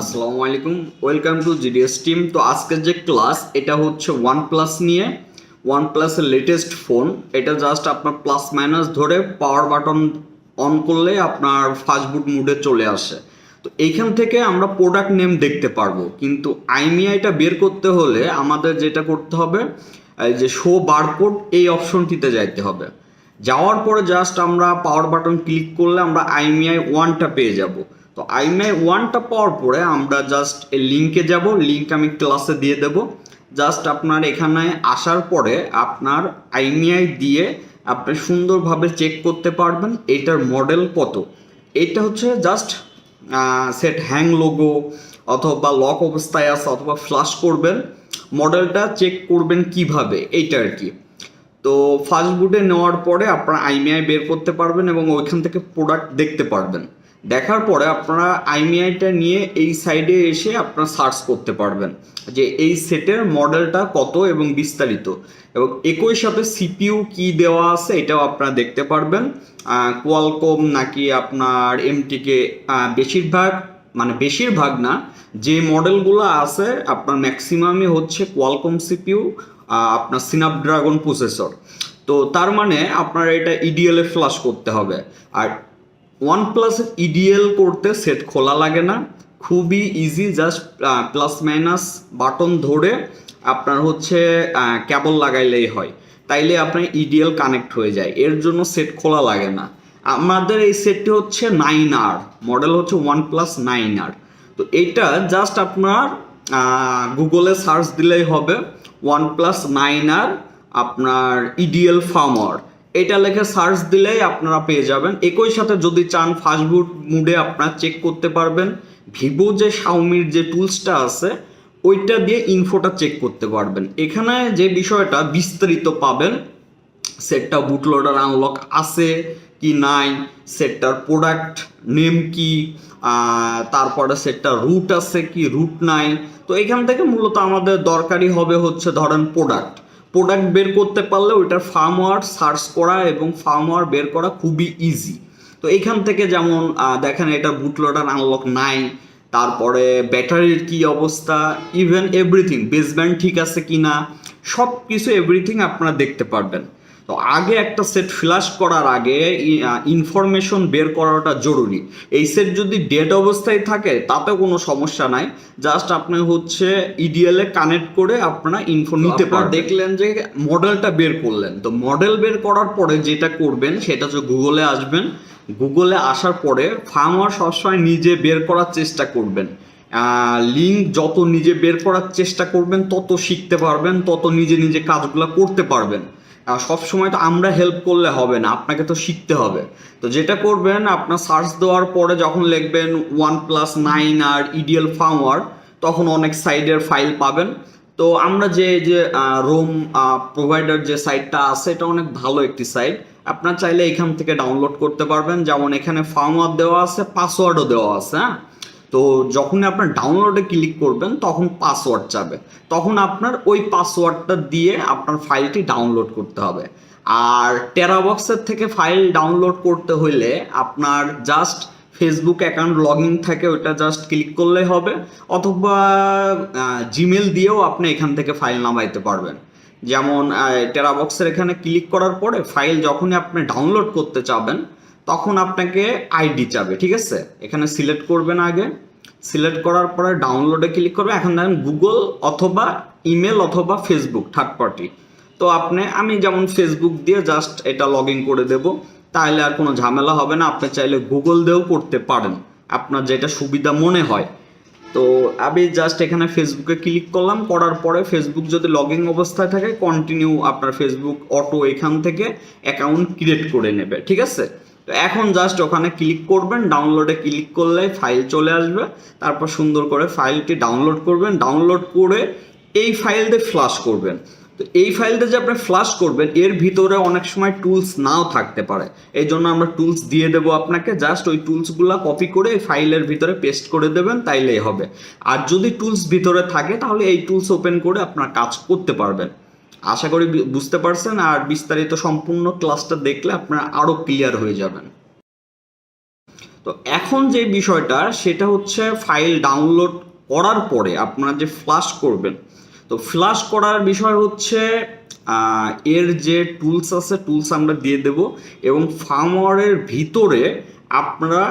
আসসালামু আলাইকুম, welcome to GDS team. তো আজকের যে ক্লাস, এটা হচ্ছে ওয়ান প্লাস নিয়ে। ওয়ান প্লাসের লেটেস্ট ফোন এটা জাস্ট আপনার প্লাস মাইনাস ধরে পাওয়ার বাটন অন করলে আপনার ফাস্টবুট মুডে চলে আসে। তো এইখান থেকে আমরা প্রোডাক্ট নেম দেখতে পারব। কিন্তু আইমিআইটা বের করতে হলে আমাদের যেটা করতে হবে যে শো বারকোড এই অপশনটিতে যাইতে হবে। যাওয়ার পরে জাস্ট আমরা পাওয়ার বাটন ক্লিক করলে আমরা আইমিআই ওয়ানটা পেয়ে যাব। তো আইমিআই ওয়ানটা পাওয়ার পরে আমরা জাস্ট এই লিঙ্কে যাব লিঙ্ক আমি ক্লাসে দিয়ে দেব। জাস্ট আপনার এখানে আসার পরে আপনার আইমিআই দিয়ে আপনি সুন্দরভাবে চেক করতে পারবেন এটার মডেল কত। এটা হচ্ছে জাস্ট সেট হ্যাং লোগো অথবা লক অবস্থায় আছে অথবা ফ্লাশ করবেন। মডেলটা চেক করবেন কীভাবে, এইটা আর কি। তো ফার্স্ট বুটে নেওয়ার পরে আপনারা আইমিআই বের করতে পারবেন এবং ওইখান থেকে প্রোডাক্ট দেখতে পারবেন। দেখার পরে আপনারা আইমিআইটা নিয়ে এই সাইডে এসে আপনারা সার্চ করতে পারবেন যে এই সেটের মডেলটা কত এবং বিস্তারিত। এবং একই সাথে সিপিইউ কি দেওয়া আছে এটাও আপনারা দেখতে পারবেন। কোয়ালকম নাকি আপনার এমটিকে বেশিরভাগ মানে বেশিরভাগ না, যে মডেলগুলো আছে, আপনার ম্যাক্সিমামই হচ্ছে কোয়ালকম সিপিউ আপনার সিনাপড্রাগন প্রসেসর। তো তার মানে আপনার এটা ইডিএল এ ফ্লাশ করতে হবে। আর ওয়ান প্লাস ইডিএল করতে সেট খোলা লাগে না। খুবই easy just plus minus button ধরে আপনার হচ্ছে কেবল লাগাইলেই হয়। তাইলে আপনার ইডিএল কানেক্ট হয়ে যায়। এর জন্য সেট খোলা লাগে না। আমাদের এই সেটটি হচ্ছে নাইন আর মডেল হচ্ছে ওয়ান প্লাস নাইন আর তো এইটা জাস্ট আপনার গুগলে সার্চ দিলেই হবে ওয়ান প্লাস নাইন আর আপনার ইডিএল ফার্মার এটা লেখে সার্চ দিলেই আপনারা পেয়ে যাবেন। একই সাথে যদি চান ফাস্টবুট মুডে আপনারা চেক করতে পারবেন। ভিভো যে শাওমির যে টুলসটা আছে, ওইটা দিয়ে ইনফোটা চেক করতে পারবেন। এখানে যে বিষয়টা বিস্তারিত পাবেন সেটটা বুটলোডার আনলক আছে কি নাই সেটটার প্রোডাক্ট নেম কি তারপরে সেটটার রুট আছে কি রুট নাই। তো এখান থেকে মূলত আমাদের দরকারি হবে হচ্ছে ধরেন প্রোডাক্ট প্রোডাক্ট বের করতে পারলে ওইটার ফার্মওয়ার সার্চ করা এবং ফার্মওয়ার বের করা খুবই ইজি তো এখান থেকে যেমন দেখেন এটা বুটলোডার আনলক নাই, তারপরে ব্যাটারির কি অবস্থা ইভেন এভরিথিং বেসব্যান্ড ঠিক আছে কি না সব কিছু এভরিথিং আপনারা দেখতে পারবেন। তো আগে একটা সেট ফ্ল্যাশ করার আগে ইনফরমেশন বের করাটা জরুরি। এই সেট যদি ডেড অবস্থায় থাকে তাতে কোনো সমস্যা নাই। জাস্ট আপনি হচ্ছে ইডিএল এ কানেক্ট করে আপনারা ইনফো নিতে পারেন দেখলেন যে মডেলটা বের করলেন। তো মডেল বের করার পরে যেটা করবেন সেটা হচ্ছে গুগলে আসবেন। গুগলে আসার পরে ফার্মার সবসময় নিজে বের করার চেষ্টা করবেন। লিঙ্ক যত নিজে বের করার চেষ্টা করবেন তত শিখতে পারবেন তত নিজে নিজে কাজগুলো করতে পারবেন। সব সময় তো আমরা হেল্প করলে হবে না, আপনাকে তো শিখতে হবে। তো যেটা করবেন, আপনার সার্চ দেওয়ার পরে যখন লিখবেন one plus nine R EDL firmware তখন অনেক সাইডের ফাইল পাবেন। তো আমরা যে যে রোম প্রোভাইডার যে সাইটটা আছে, এটা অনেক ভালো একটি সাইট আপনার চাইলে এখান থেকে ডাউনলোড করতে পারবেন। যেমন এখানে ফার্মার দেওয়া আছে পাসওয়ার্ডও দেওয়া আছে হ্যাঁ? তো যখনই আপনার ডাউনলোডে ক্লিক করবেন, তখন পাসওয়ার্ড চাবে। তখন আপনার ওই পাসওয়ার্ডটা দিয়ে আপনার ফাইলটি ডাউনলোড করতে হবে। আর টেরাবক্সের থেকে ফাইল ডাউনলোড করতে হইলে আপনার just Facebook account log in থাকে, ওইটা জাস্ট ক্লিক করলেই হবে। অথবা জিমেল দিয়েও আপনি এখান থেকে ফাইল নামাইতে পারবেন। যেমন টেরাবক্সের এখানে ক্লিক করার পরে ফাইল যখনই আপনি ডাউনলোড করতে চাবেন তখন আপনাকে আইডি চাবে, ঠিক আছে? এখানে সিলেক্ট করবেন আগে। সিলেক্ট করার পরে ডাউনলোডে ক্লিক করবে এখন দেখেন গুগল অথবা ইমেল অথবা ফেসবুক থার্ড পার্টি তো আপনি, আমি যেমন ফেসবুক দিয়ে জাস্ট এটা লগ ইন করে দেব তাহলে আর কোনো ঝামেলা হবে না। আপনি চাইলে গুগল দিয়েও করতে পারেন। আপনার যেটা সুবিধা মনে হয়। তো আমি জাস্ট এখানে ফেসবুকে ক্লিক করলাম। করার পরে ফেসবুক যদি লগ অবস্থায় থাকে কন্টিনিউ আপনার ফেসবুক অটো এখান থেকে অ্যাকাউন্ট ক্রিয়েট করে নেবে, ঠিক আছে? তো এখন জাস্ট ওখানে ক্লিক করবেন ডাউনলোডে ক্লিক করলে ফাইল চলে আসবে। তারপর সুন্দর করে ফাইলটি ডাউনলোড করবেন। ডাউনলোড করে এই ফাইল দিয়ে ফ্লাশ করবেন। তো এই ফাইলটা যে আপনি ফ্লাশ করবেন, এর ভিতরে অনেক সময় টুলস নাও থাকতে পারে। এই জন্য আমরা টুলস দিয়ে দেবো আপনাকে। জাস্ট ওই টুলসগুলো কপি করে এই ফাইলের ভিতরে পেস্ট করে দেবেন, তাইলেই হবে। আর যদি টুলস ভিতরে থাকে, তাহলে এই টুলস ওপেন করে আপনার কাজ করতে পারবেন। আশা করি বুঝতে পারছেন আর বিস্তারিত সম্পূর্ণ ক্লাসটা দেখলে আপনারা আরও ক্লিয়ার হয়ে যাবেন। তো এখন যে বিষয়টা, সেটা হচ্ছে ফাইল ডাউনলোড করার পরে আপনারা যে ফ্লাশ করবেন, তো ফ্লাশ করার বিষয় হচ্ছে এর যে টুলস আছে টুলস আমরা দিয়ে দেব এবং ফার্মওয়ারের ভিতরে আপনারা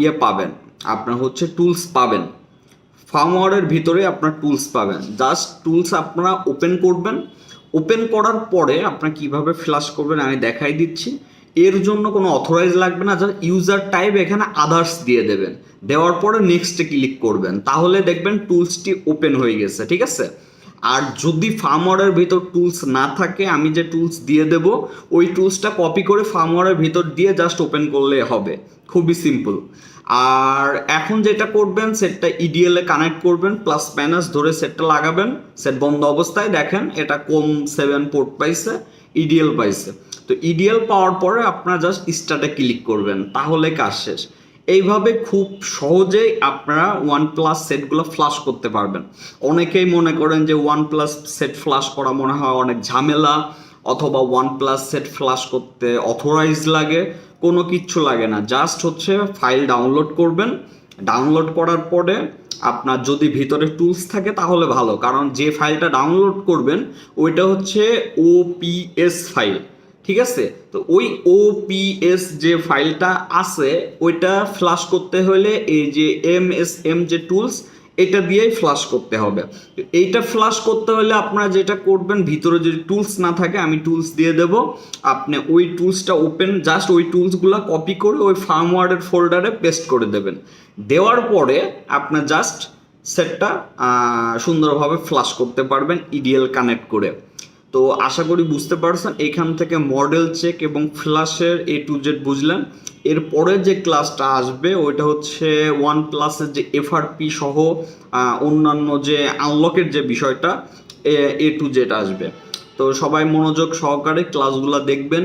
ইয়ে পাবেন, আপনার হচ্ছে টুলস পাবেন। ফার্মওয়ারের ভিতরে আপনার টুলস পাবেন। জাস্ট টুলস আপনারা ওপেন করবেন ওপেন করার পরে আপনারা কীভাবে ফ্লাশ করবেন আমি দেখাই দিচ্ছি। এর জন্য কোনো অথরাইজ লাগবে না জাস্ট ইউজার টাইপ এখানে আদার্স দিয়ে দেবেন। দেওয়ার পরে নেক্সটে ক্লিক করবেন। তাহলে দেখবেন টুলসটি ওপেন হয়ে গেছে, ঠিক আছে? আর যদি ফার্মওয়ারের ভিতর টুলস না থাকে, আমি যে টুলস দিয়ে দেব, ওই টুলসটা কপি করে ফার্মওয়ারের ভিতর দিয়ে জাস্ট ওপেন করলে হবে। খুবই সিম্পল আর এখন যেটা করবেন সেটটা ইডিএল এ কানেক্ট করবেন প্লাস মাইনাস ধরে সেটটা লাগাবেন। সেট বন্ধ অবস্থায় দেখেন, এটা কম সেভেন পোর্ট পাইছে ইডিএল পাইছে। তো ইডিএল পাওয়ার পরে আপনারা জাস্ট স্টার্টে ক্লিক করবেন, তাহলে কাজ শেষ। এইভাবে খুব সহজেই আপনারা ওয়ান প্লাস সেটগুলো ফ্লাশ করতে পারবেন। অনেকেই মনে করেন যে ওয়ান প্লাস সেট ফ্লাশ করা মনে হয় অনেক ঝামেলা, অথবা ওয়ান প্লাস সেট ফ্লাশ করতে অথরাইজ লাগে। কোনো কিচ্ছু লাগে না। জাস্ট হচ্ছে ফাইল ডাউনলোড করবেন। ডাউনলোড করার পরে আপনার যদি ভিতরে টুলস থাকে তাহলে ভালো। কারণ যে ফাইলটা ডাউনলোড করবেন, ওইটা হচ্ছে ওপিএস ফাইল ঠিক আছে? তো ওই ওপিএস যে ফাইলটা আছে, ওইটা ফ্লাশ করতে হলে এই যে এম এস এম যে টুলস এটা দিয়েই ফ্লাশ করতে হবে। এইটা ফ্লাশ করতে হলে আপনারা যেটা করবেন, ভিতরে যদি টুলস না থাকে, আমি টুলস দিয়ে দেব। আপনি ওই টুলসটা ওপেন জাস্ট ওই টুলসগুলো কপি করে ওই ফার্মওয়ার্ডের ফোল্ডারে পেস্ট করে দেবেন। দেওয়ার পরে আপনার জাস্ট সেটটা সুন্দরভাবে ফ্লাশ করতে পারবেন ইডিএল কানেক্ট করে। তো আশা করি বুঝতে পারছেন, এখান থেকে মডেল চেক এবং ফ্ল্যাশের এ টু জেড বুঝলেন। এরপরে যে ক্লাসটা আসবে, ওইটা হচ্ছে ওয়ান প্লাসের যে এফআরপি সহ অন্যান্য যে আনলকের যে বিষয়টা, এ টু জেড আসবে। তো সবাই মনোযোগ সহকারে ক্লাসগুলো দেখবেন।